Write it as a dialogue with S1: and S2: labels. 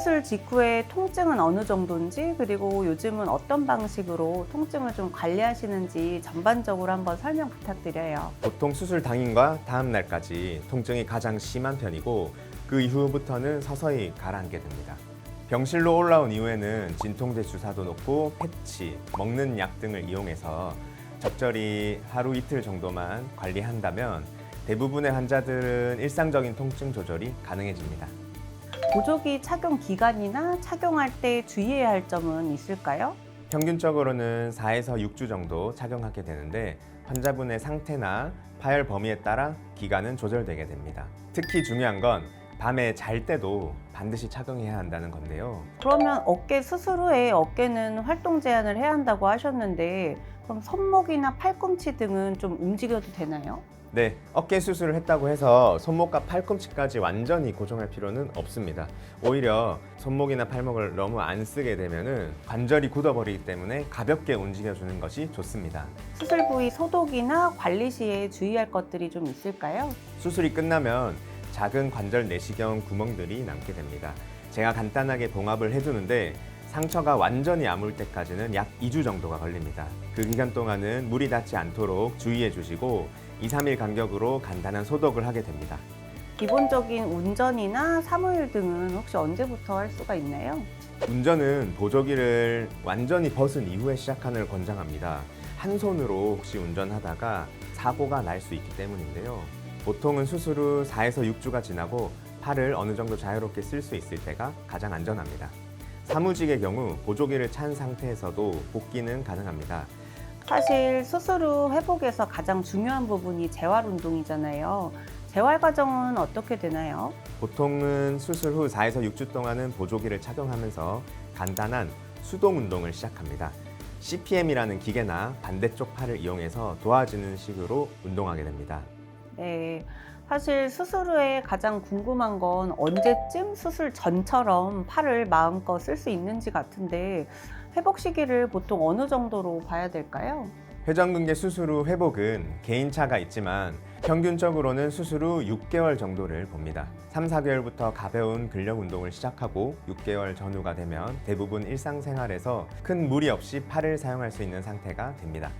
S1: 수술 직후에 통증은 어느 정도인지 그리고 요즘은 어떤 방식으로 통증을 좀 관리하시는지 전반적으로 한번 설명 부탁드려요.
S2: 보통 수술 당일과 다음 날까지 통증이 가장 심한 편이고 그 이후부터는 서서히 가라앉게 됩니다. 병실로 올라온 이후에는 진통제 주사도 놓고 패치, 먹는 약 등을 이용해서 적절히 하루 이틀 정도만 관리한다면 대부분의 환자들은 일상적인 통증 조절이 가능해집니다.
S1: 보조기 착용 기간이나 착용할 때 주의해야 할 점은 있을까요?
S2: 평균적으로는 4에서 6주 정도 착용하게 되는데 환자분의 상태나 파열 범위에 따라 기간은 조절되게 됩니다. 특히 중요한 건 밤에 잘 때도 반드시 착용해야 한다는 건데요.
S1: 그러면 어깨 수술 후에 어깨는 활동 제한을 해야 한다고 하셨는데 그럼 손목이나 팔꿈치 등은 좀 움직여도 되나요?
S2: 네, 어깨 수술을 했다고 해서 손목과 팔꿈치까지 완전히 고정할 필요는 없습니다. 오히려 손목이나 팔목을 너무 안 쓰게 되면은 관절이 굳어버리기 때문에 가볍게 움직여주는 것이 좋습니다.
S1: 수술 부위 소독이나 관리 시에 주의할 것들이 좀 있을까요?
S2: 수술이 끝나면 작은 관절 내시경 구멍들이 남게 됩니다. 제가 간단하게 봉합을 해주는데 상처가 완전히 아물 때까지는 약 2주 정도가 걸립니다. 그 기간 동안은 물이 닿지 않도록 주의해 주시고 2, 3일 간격으로 간단한 소독을 하게 됩니다.
S1: 기본적인 운전이나 사무일 등은 혹시 언제부터 할 수가 있나요?
S2: 운전은 보조기를 완전히 벗은 이후에 시작하는 걸 권장합니다. 한 손으로 혹시 운전하다가 사고가 날 수 있기 때문인데요. 보통은 수술 후 4에서 6주가 지나고 팔을 어느 정도 자유롭게 쓸 수 있을 때가 가장 안전합니다. 사무직의 경우 보조기를 찬 상태에서도 복귀는 가능합니다.
S1: 사실 후 회복에서 가장 중요한 부분이 재활 운동이잖아요. 재활 과정은 어떻게 되나요?
S2: 보통은 수술 후 4에서 6주 동안은 보조기를 착용하면서 간단한 수동 운동을 시작합니다. CPM이라는 기계나 반대쪽 팔을 이용해서 도와주는 식으로 운동하게 됩니다.
S1: 네. 사실 수술 후에 가장 궁금한 건 언제쯤 수술 전처럼 팔을 마음껏 쓸 수 있는지 같은데 회복 시기를 보통 어느 정도로 봐야 될까요?
S2: 회전근개 수술 후 회복은 개인차가 있지만 평균적으로는 수술 후 6개월 정도를 봅니다. 3, 4개월부터 가벼운 근력 운동을 시작하고 6개월 전후가 되면 대부분 일상생활에서 큰 무리 없이 팔을 사용할 수 있는 상태가 됩니다.